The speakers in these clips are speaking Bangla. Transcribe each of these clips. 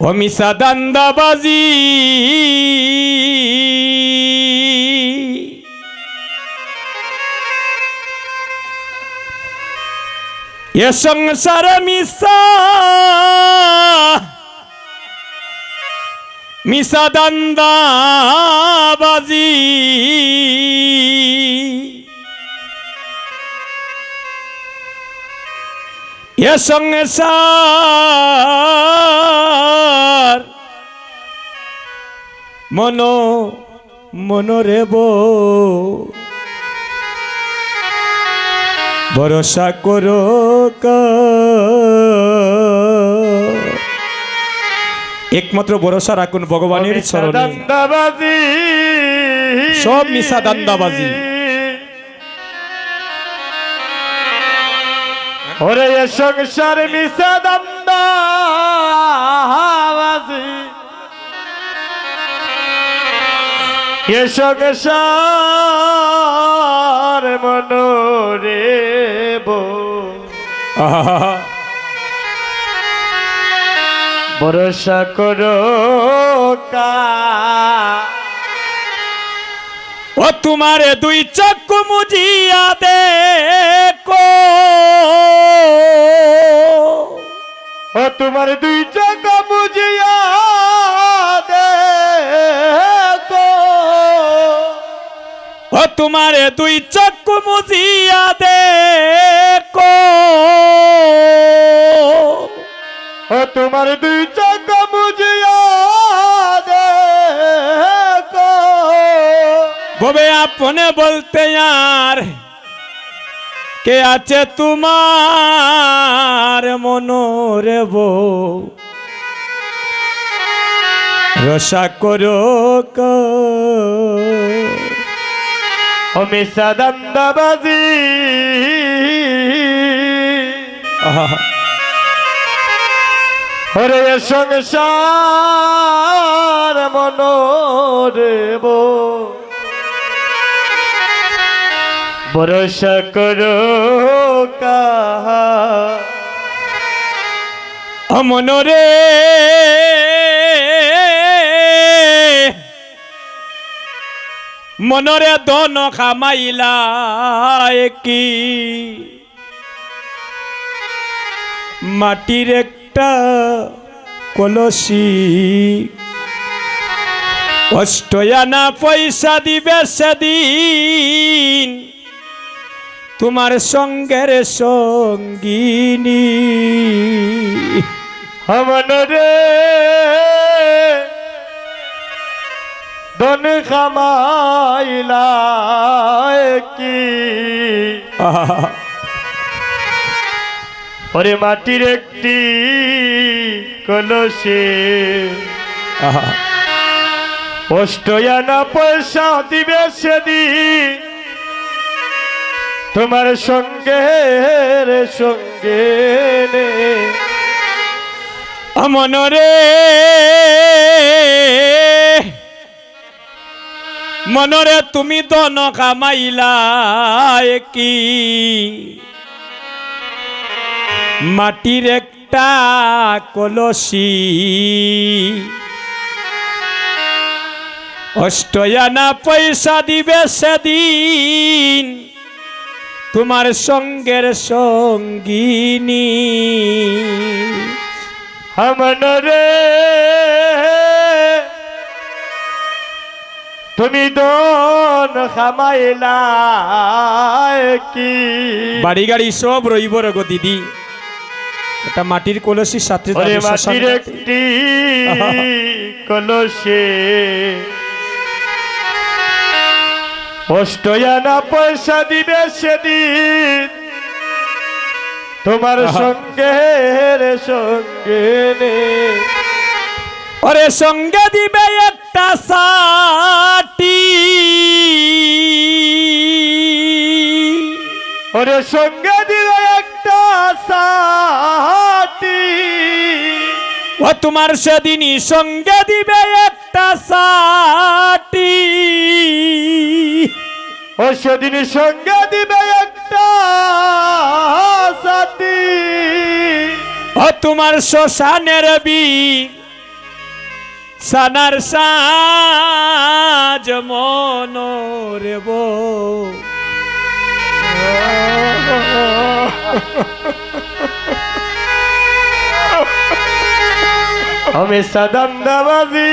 ও মিসা দান্দাবাজি। এ সংসার মিসা মিসা দান্দাবাজি। এ সংসার মন মনরে বো। ভরসা করো কা। একমাত্র ভরসা রাখুন ভগবানের চরণে। সব মিশা দান্দাবাজি। ওরে সংসার মিশা দান্দাবাজি এ সংসার মনোরে বো। ভরসা করো ও তোমার দুই চক্ষু মুজিয়া দেখো। ও তোমার দুই চাকা বুঝিয়া দেখো। ও তোমার দুই চক্ষু মুজিয়া দেখো। ও তোমার দুই চাকা বুঝিয়া দেখো। ববে আপনে বলতে আর কে আছে তোমার মনোরে বউ? রসা করো কা। ও মিশা দান্দাবাজি। এ সংসার মনোরেব ভরসা করো কাহা। অমনরে মনরে দন খামাইলা কি। মাটির একটা কলসি। অষ্টয়ানা পয়সা দিবে সেদিন। তোমার সঙ্গের সঙ্গিনী। মনরে দন খামাইলা কি? ওরে মাটির একটি কলসে। আহা, অষ্টয়ানা পয়সা দিবে সেদিন। তোমার সঙ্গে রে সঙ্গে নে। মনরে মনরে তুমি দন কামাইলা কি মাটির একটা কলসি। অষ্টয়ানা পয়সা দিবে সেদিন। তোমার সঙ্গের সঙ্গিনী। মনরে তুমি দন খামাইলা কি? বাড়ি গাড়ি সব রইব রগো দিদি। এটা মাটির কলসি সাথে মাটির একটি কলসে। অষ্টয়ানা পয়সা দিবে সেদিন। তোমার। সঙ্গে রে সঙ্গে ওরে সঙ্গে দিবে একটা সাটি। ওরে সঙ্গে দিবে একটা সাটি। ও তোমার সেদিনই সঙ্গে দিবে একটা ও সেদিন সঙ্গে দিবে একটা সাথী। ও তোমার শ্মশানের বি সানার সাজ মনোরে বউ আমি সদন্দাবাজি।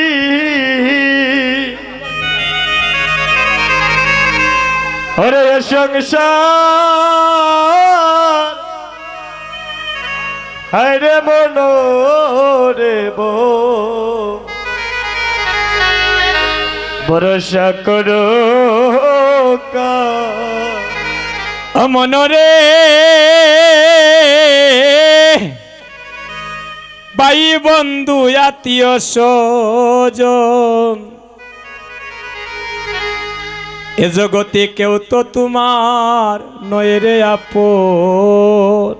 হরে সংসার। হরে মন দেব ভরসা করো কার মনরে বাই বন্ধু আত্মীয় স্বজন। এ জগতে কেউ তো তোমার নয় রে আপন।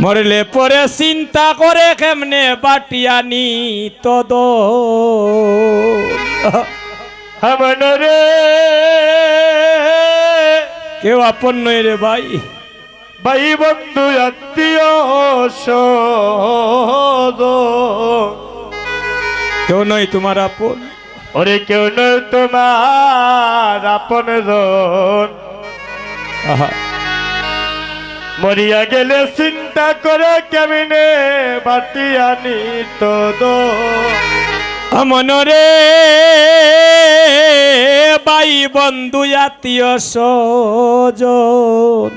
মরলে পরে চিন্তা করে কেমনে বাটিয়ানি তদ। রে। কেউ আপন নয় রে ভাই। ভাই বন্ধু আত্মীয় কেউ নয় তোমার আপন। ওরে কেউ নয় তোমার আপন মরিয়া গেলে চিন্তা করে কেমনে বাতি আনি তো মনরে বাই বন্ধু আত্মীয় স্বজন।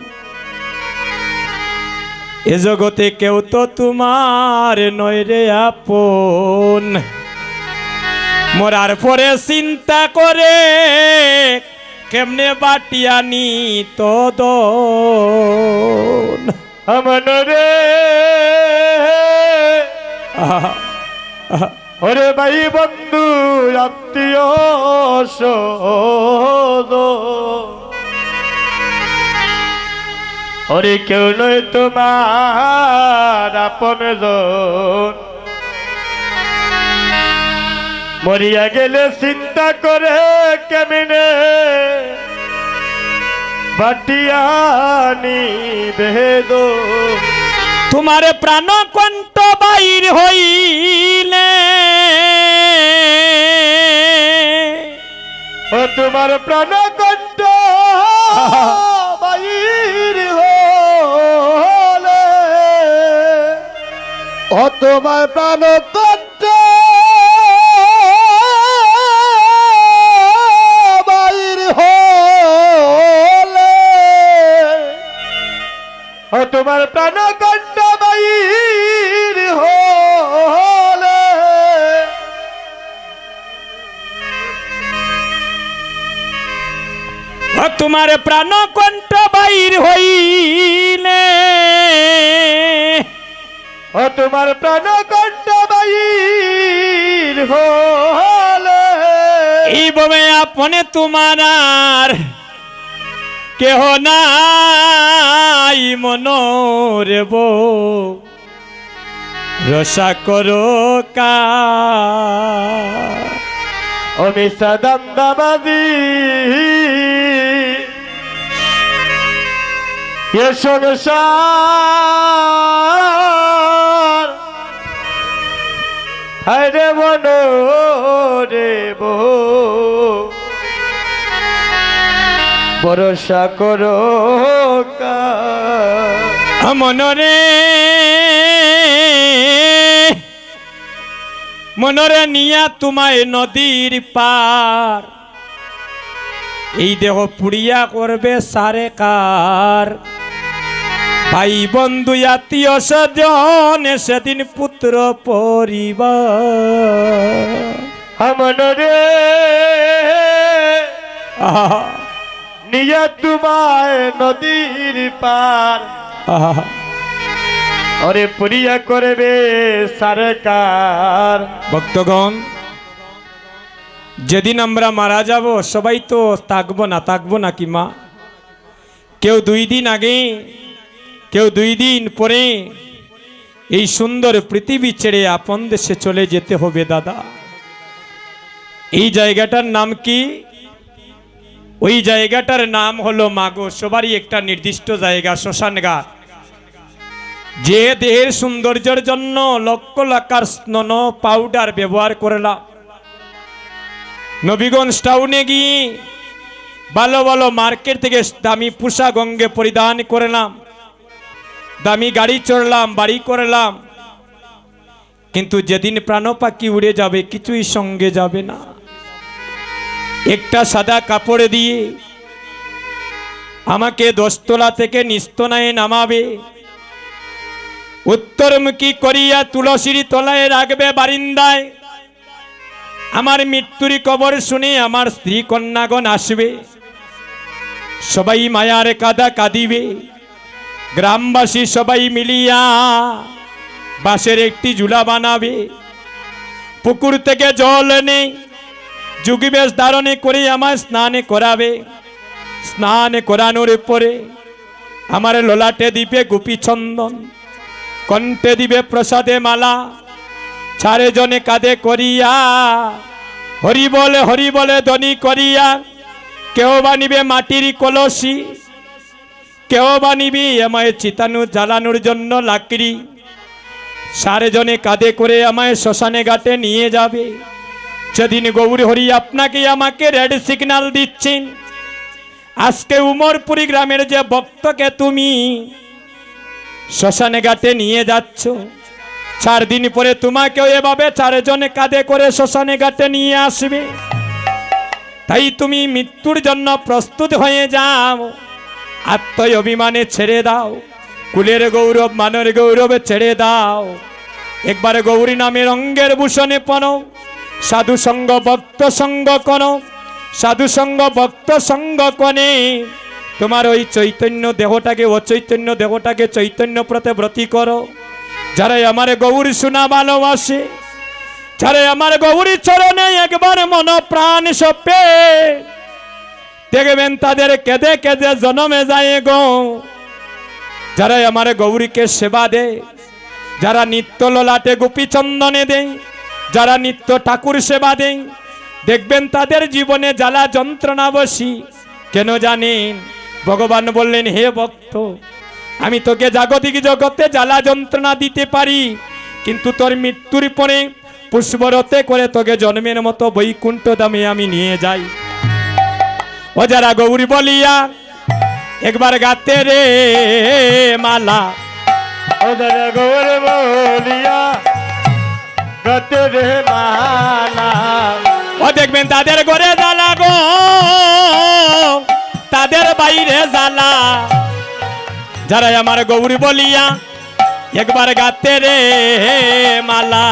এ জগতে কেউ তো তোমার নয় রে আপন। মরার পরে চিন্তা করে কেমনে বাটিয়ানি তদ আমন রে। ওরে ভাই বন্ধু, আত্মীয় কেউ নয় তোমার আপন জন মরিয়া গেলে চিন্তা করে কেমনে? বাটিয়ানি বেদ তোমার প্রাণ কণ্ঠ বাইর হইলে। ও তোমার প্রাণ কণ্ঠ বাইর হলে। ও তোমার প্রাণ ও তোমার প্রাণ কণ্ঠ বাইর হলে তোমার প্রাণ কণ্ঠ বাইর হইলে। ও তোমার প্রাণ কণ্ঠ বাইর হলে। এই ববে আপনে তোমার কেহ নাই মনোরে বউ। রসা করো কা। আমি সদন্দাবাদী এ সংসার হরে মন রে বো ভরসা করো মনরে মনরে নিয়া তোমায় নদীর পার। এই দেহ পুড়িয়া করবে সারে কার। ভাই বন্ধু আত্মীয় স্বজন সেদিন পুত্র পরিবার। আমন রে। আহা, নিয়ে তোমায় নদীর পার। ওরে পুরিয়া করবে সরকার। ভক্তগণ যেদিন আমরা মারা যাব সবাই তো থাকব না থাকব না কি মা? কেউ দুই দিন আগে কেউ দুই দিন পরে এই সুন্দর পৃথিবী ছেড়ে আপন দেশে চলে যেতে হবে দাদা। এই জায়গাটার নাম কি? ওই জায়গাটার নাম হলো মাগো। সবারই একটা নির্দিষ্ট জায়গা শ্মশানঘাট যে দেহের সৌন্দর্যের জন্য লক্ষ লাখার স্নন পাউডার ব্যবহার করলাম। নবীগঞ্জ টাউনে গিয়ে ভালো ভালো মার্কেট থেকে দামি পোশাক অঙ্গে পরিধান করলাম। দামি গাড়ি চড়লাম, বাড়ি করলাম। কিন্তু যেদিন প্রাণ পাখি উড়ে যাবে, কিছুই সঙ্গে যাবে না। একটা সাদা কাপড় দিয়ে আমাকে দশতলা থেকে নিস্তনায় নামাবে। উত্তরমুখী করিয়া তুলসীর তলায় রাখবে বারিন্দায়। আমার মৃত্যুর কবর শুনে আমার স্ত্রী কন্যাগণ আসবে। সবাই মায়ার কাদা কাঁদিবে। গ্রামবাসী সবাই মিলিয়া বাঁশের একটি জুলা বানাবে। পুকুর থেকে জল যুগিবেশ ধারণে করে আমার স্নানে করাবে। স্নান করানোর পরে আমার ললাটে দিবে গোপী চন্দন, কণ্ঠে দিবে প্রসাদে মালা চারে জনে কাঁধে করিয়া, হরি বলে হরি বলে ধ্বনি করিয়া, কেউ বানিবে মাটির কলসি, কেউ বানিবি আমায় চিতানু জ্বালানোর জন্য লাকড়ি, সারে জনে কাঁধে করে আমায় শ্মশানে ঘাটে নিয়ে যাবে। সেদিন গৌর হরি আপনাকে আমাকে রেড সিগন্যাল দিচ্ছেন, আজকে উমরপুরি গ্রামের যে ভক্তকে তুমি শ্মশানে ঘাটে নিয়ে যাচ্ছ, চার দিন পরে তোমাকেও এভাবে চারজনে কাঁধে করে শ্মশানে ঘাটে নিয়ে আসবে। তাই তুমি মৃত্যুর জন্য প্রস্তুত হয়ে যাও, আত্ময় অভিমানে ছেড়ে দাও, কুলের গৌরব, মানের গৌরবে ছেড়ে দাও। একবার গৌরী নামের অঙ্গের ভূষণে পন সাধু সঙ্গ ভক্ত সঙ্গ কোন সাধু সঙ্গ ভক্ত সঙ্গ কনে। তোমার ওই চৈতন্য দেহটাকে, অচৈতন্য দেহটাকে চৈতন্য প্রতে ব্রতী করো। যারা আমার গৌরী শোনা ভালোবাসে, যারা আমার গৌরী চরণে একবার মন প্রাণ সপে। দেখবেন তাদের কেঁদে কেঁদে জনমে যায় গো। যারা আমার গৌরীকে সেবা দেয় যারা নিত্য ললাটে গোপী চন্দনে দেয় যারা নিত্য ঠাকুর সেবা দেয় দেখবেন তাদের জীবনে জ্বালা যন্ত্রণা বসি। কেন জানেন? ভগবান বললেন, হে ভক্ত, আমি তোকে জাগতিক জগতে জ্বালা যন্ত্রণা দিতে পারি, কিন্তু তোর মৃত্যুর পরে পুষ্পরতে করে তোকে জন্মের মতো বৈকুণ্ঠ দামে আমি নিয়ে যাই। ও যারা গৌরী বলিয়া, একবার গাতে রে মালা। ওদের গৌর বলিয়া ও দেখবেন তাদের ঘরে জ্বালা গো। তাদের বাইরে জ্বালা। যারা আমার গৌরী বলিয়া একবার গাতে রে মালা।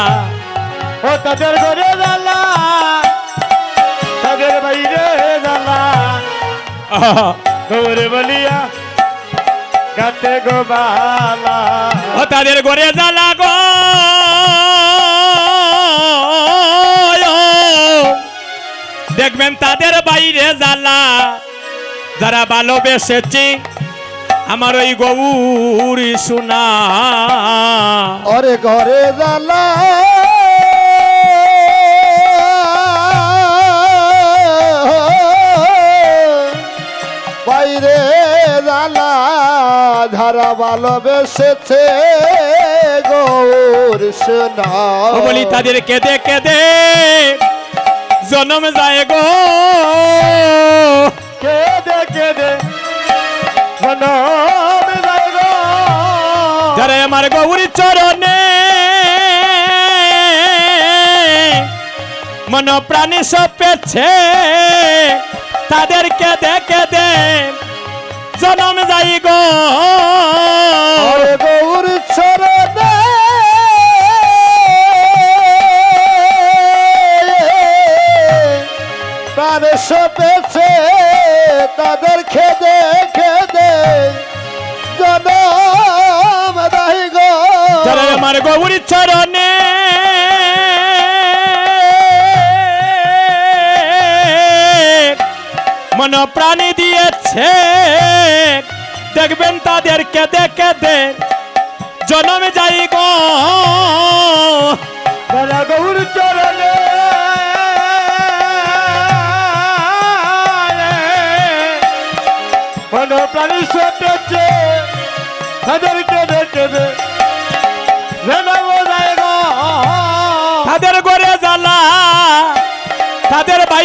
ও তাদের ঘরে জ্বালা। তাদের বাইরে জ্বালা। গৌরী বলিয়া গাতে গোবালা ও তাদের ঘরে জ্বালা গো। দেখবেন তাদের বাইরে জ্বালা। যারা ভালোবেসেছে আমার ওই গৌরী সোনা। অরে ঘরে জ্বালা। বাইরে জ্বালা ধারা ভালোবেসেছে গৌর সোনা। বলি তাদের কেঁদে কেঁদে। জনম যায় গো। কেদে কেদে। মনম যায় গো। যারা আমার গৌরী চরণে মন প্রাণী সপেছে তাদের কেঁদে কেঁদে জনম যাই গো। গৌর চরণে প্রাণ সপেছে, তাদের খেদে খেদে। জনম দাহি গো। আমার গৌরী চরণে মন প্রাণী দিয়েছে, দেখবেন তাদের কেঁদে কেঁদে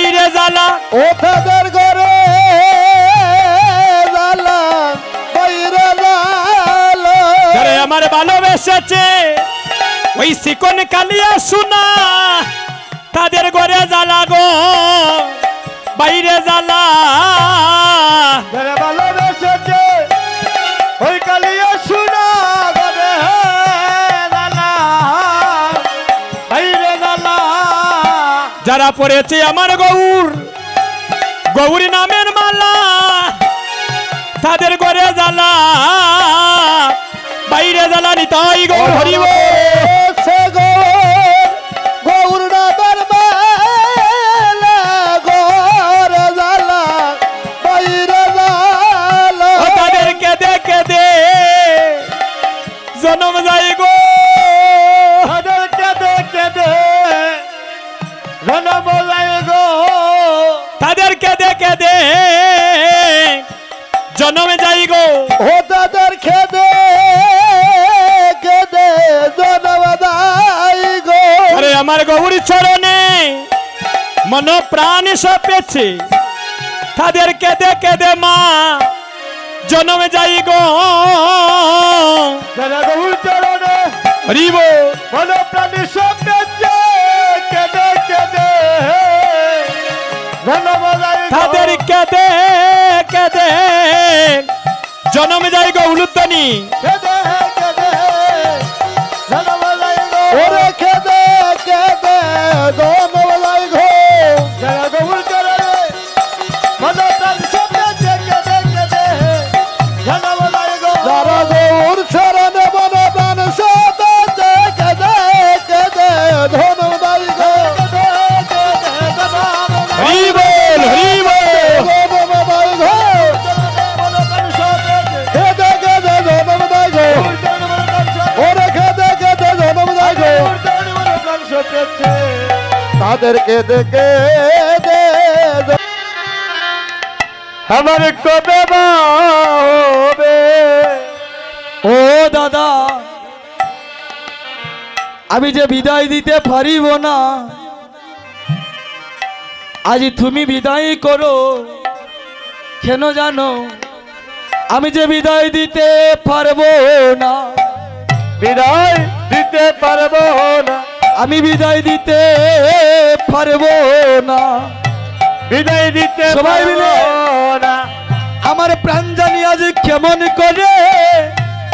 তাদের বাইরে জ্বালা। ও তাদের ঘরে জ্বালা বাইরে জ্বালা। যারে আমার ভালোবেসেছে ওই শিকন কালিয়া শোনা তাদের ঘরে জ্বালা গো বাইরে জ্বালা। যারা পড়েছে আমার গৌর। গৌরী নামের মালা তাদের ঘরে জ্বালা। বাইরে জ্বালা নিতাই গৌর হরিব। আমার গৌরী চরণে মন প্রাণ সপেছে। তাদের কেঁদে কেঁদে মা জনম যাই গো। গৌর চরণে হরিব। মন প্রাণী সতেছে কেঁদে কেঁদে তাদের কেঁদে কেঁদে জনম যাই গো উলুতনি কেঁদে খেদে তাদেরকে দেখে আমার কবে হবে। ও দাদা, আমি যে বিদায় দিতে পারিব না, আজ তুমি বিদায় করো। কেন জানো, আমি যে বিদায় দিতে পারব না। বিদায় দিতে পারব না। আমি বিদায় দিতে পারব না। বিদায় দিতে সবাই মিলে। না। আমার প্রাণ জানি আজ কেমন করে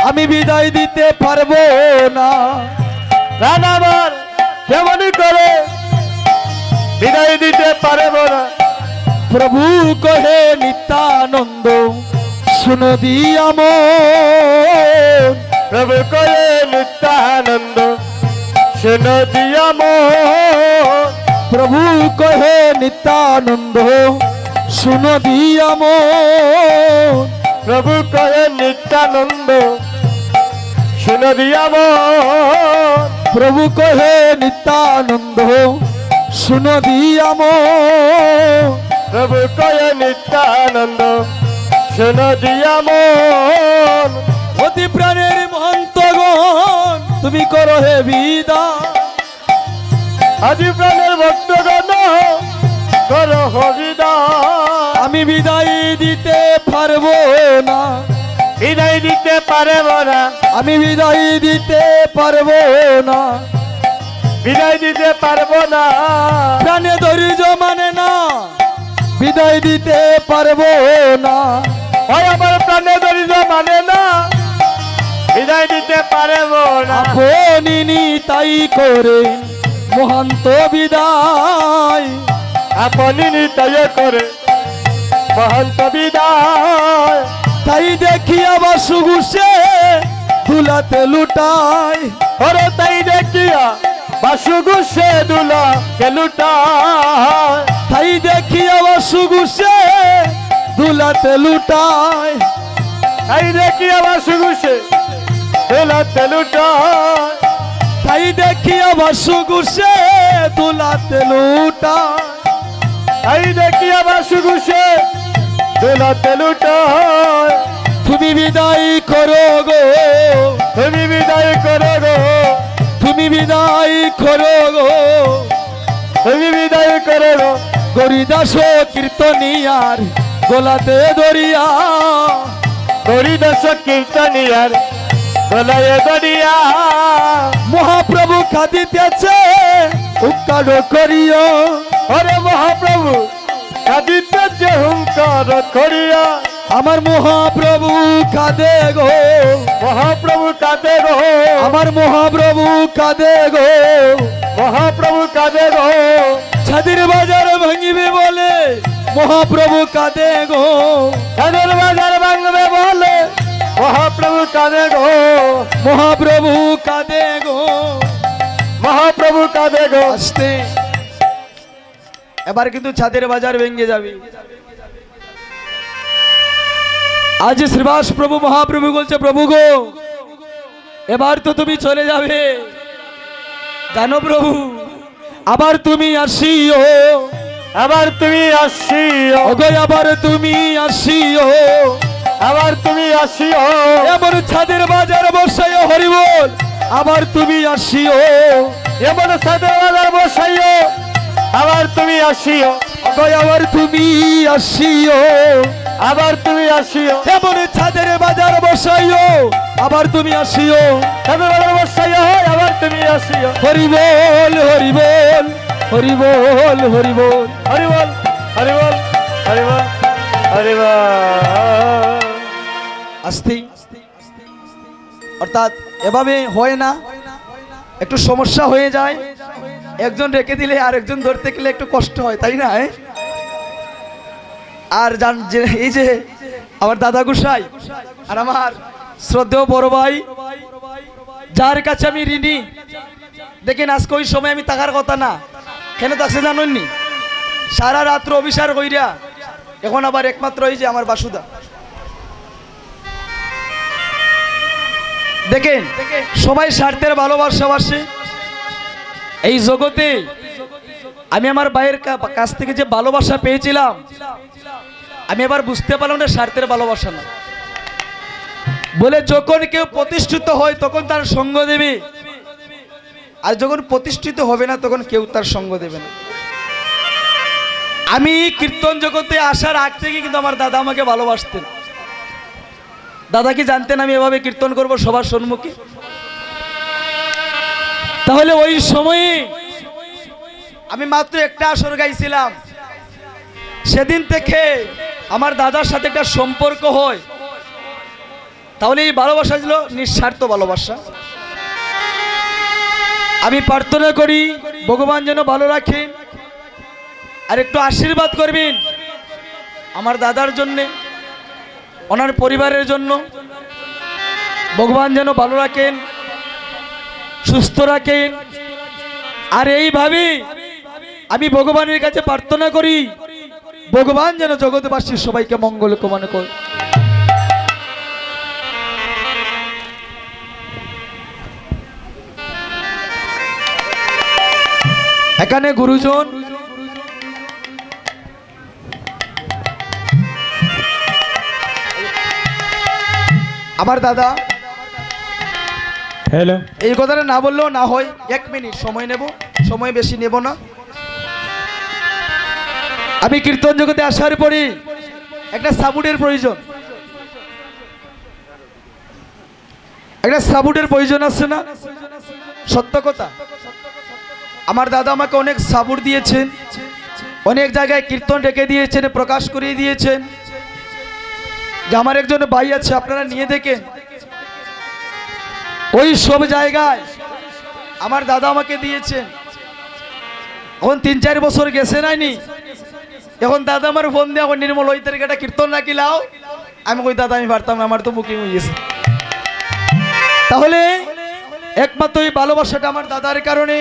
আমি বিদায় দিতে পারব না। আমার কেমন করে বিদায় দিতে পারব না। প্রভু কহে নিত্যানন্দ শুনো দিয়াম প্রভু করে নিত্যানন্দ শুনো দিয়াম প্রভু কহে নিত্যানন্দ, শুনো প্রভু করে নিত্যানন্দ, শুনো প্রভু কহে নিত্যানন্দ, শুনো প্রভু করে নিত্যানন্দ, শুনো অতি প্রাণের মহন্তগণ তুমি করো হে বিদায় আদি প্রাণের ভক্তগণ কর আমি বিদায় দিতে পারব না। বিদায় দিতে পারব না। আমি বিদায় দিতে পারব না। বিদায় দিতে পারব না। প্রাণে ধৈর্য মানে না। বিদায় দিতে পারব না। ওই আমার প্রাণে দরিদ্র মানে না। বিদায় দিতে পারব না। আপনি নিতাই করে মহন্ত বিদায়। আপনি নিতে করে। মহন্ত বিদায়। তাই দেখি আবার সুগুসে দুলাতে লুটাই ওরে তাই দেখিয়া বাসুগুসে দুলা কে লুটাই তাই দেখিয়া বাসুগুসে দুলাতে লুটাই তাই দেখিয়া বাসুগুসে দুলাতে লুটাই তাই দেখি আবার সুগুসে দুলাতে লুটাই তাই দেখিয়া বাসু গুসে দুলা তেলুটা তুমি বিদায় করো গো। তুমি বিদায় করে গো। তুমি বিদায় করো গো। তুমি বিদায় করে গো। গরিদাস কীর্তনিয়ার গোলাতে দরিয়া। হরিদাস কীর্তনিয়ার দরিয়া মহাপ্রভু খাদিতেছে উৎকার করিও। ওরে মহাপ্রভু যে হুঙ্কার করিয়া। আমার মহাপ্রভু কাঁদে গো। মহাপ্রভু কাঁদে গো। আমার মহাপ্রভু কাঁদে গো। মহাপ্রভু কাঁদে গো। ছাদের বাজার ভাঙিবে বলে মহাপ্রভু কাঁদে গো। কাদের বাজার ভাঙবে বলে মহাপ্রভু কাঁদে গো মহাপ্রভু কাঁদে গো মহাপ্রভু কাঁদে গো। আসতে। এবার কিন্তু ছাদের বাজার ভেঙে যাবে। আজ শ্রীবাস প্রভু মহাপ্রভু বলছে প্রভু গো এবার তো তুমি চলে যাবে। জানো প্রভু আবার তুমি আসিও। আবার তুমি আসিও। আবার তুমি আসিও। আবার তুমি আসিও। এবার ছাদের বাজার বসাইও হরিবল। আবার তুমি আসিও। এমন সাদের বাজার বসাইও। আবার তুমি আসিও। আবার তুমি আসিও। আবার তুমি আসিও। এমন ছাদের বাজার বসাইও আবার তুমি আসিও। সাদের বাজার বসাইও আবার তুমি আসিও। হরিবল হরিবল হরিবল হরিবল। হরিবল হরিবল হরিবল হরিবল। আস্তি। অর্থাৎ এভাবে হয় না। একটু সমস্যা হয়ে যায়। একজন রেখে দিলে আর একজন ধরতে গেলে একটু কষ্ট হয়, তাই না আর জান এই যে আমার দাদা গুসাই আর আমার শ্রদ্ধেয় বড় ভাই, যার কাছে আমি ঋণী। দেখেন, আজকে ওই সময় আমি থাকার কথা না। কেন থাকছে জানেননি? সারা রাত্র অভিসার কইরা, এখন আবার একমাত্র এই যে আমার বাসুদা। দেখেন, সবাই স্বার্থের ভালোবাসা ভালোবাসাবাসে এই জগতে আমি আমার ভাইয়ের কাছ থেকে যে ভালোবাসা পেয়েছিলাম, আমি এবার বুঝতে পারলাম না স্বার্থের ভালোবাসা না। বলে যখন কেউ প্রতিষ্ঠিত হয়, তখন তার সঙ্গ দেবে। আর যখন প্রতিষ্ঠিত হবে না, তখন কেউ তার সঙ্গ দেবে না। আমি কীর্তন জগতে আসার আগ থেকে কিন্তু আমার দাদা আমাকে ভালোবাসতেন। দাদা কি জানতেন আমি এভাবে কীর্তন করব সবার সম্মুখে। তাহলে ওই সময়ে আমি মাত্র একটা আসর গাইছিলাম। সেদিন থেকে আমার দাদার সাথে একটা সম্পর্ক হয়। তাহলে এই ভালোবাসা ছিল নিঃস্বার্থ ভালোবাসা। আমি প্রার্থনা করি, ভগবান যেন ভালো রাখেন। আর একটু আশীর্বাদ করবেন আমার দাদার জন্যে। ওনার পরিবারের জন্য ভগবান যেন ভালো রাখেন, সুস্থ রাখেন। আর এইভাবে আমি ভগবানের কাছে প্রার্থনা করি, ভগবান যেন জগৎবাসীর সবাইকে মঙ্গল কামনা করে। এখানে গুরুজন আমার দাদা। হ্যালো। এই কথাটা না বললেও না হয় এক মিনিট সময় নেব সময় বেশি নেব না। আমি কীর্তন জগতে আসার পরে একটা সাবুটের প্রয়োজন। একটা সাবুটের প্রয়োজন আছে না? সত্য কথা। আমার দাদা আমাকে অনেক সাবুট দিয়েছেন অনেক জায়গায় কীর্তন রেখে দিয়েছেন প্রকাশ করিয়ে দিয়েছেন। যে আমার একজন ভাই আছে, আপনারা নিয়ে দেখেন ওই সব জায়গায় আমার দাদা আমাকে দিয়েছেন এখন তিন, চার বছর গেছে নাইনি এখন দাদা আমার ফোন দিয়ে এখন নির্মল ওই তারিখে একটা কীর্তন রাখিলাও আমি কই, দাদা, আমি পারতাম না, আমার তো বুকিং হয়ে গেছে। তাহলে একমাত্র এই ভালোবাসাটা আমার দাদার কারণে।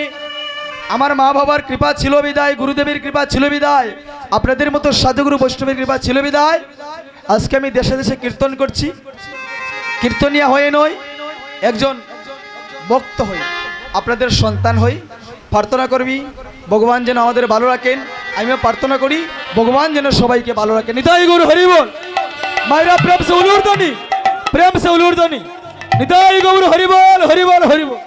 আমার মা বাবার কৃপা ছিল বিদায়, গুরুদেবের কৃপা ছিল বিদায়। আপনাদের মতো সাধুগুরু বৈষ্ণবের কৃপা ছিল বিদায়। আজকে আমি দেশে দেশে কীর্তন করছি। কীর্তনিয়া হয়ে নয়, একজন ভক্ত হই। আপনাদের সন্তান হই, প্রার্থনা করবি, ভগবান যেন আমাদের ভালো রাখেন। আমিও প্রার্থনা করি, ভগবান যেন সবাইকে ভালো রাখেন। নিতাই গুরু হরি বল। মায়েরা প্রেম সে উলুর ধ্বনি, প্রেম সে উলুর ধ্বনি। নিতাই গৌর হরি বল হরি বল হরি বল।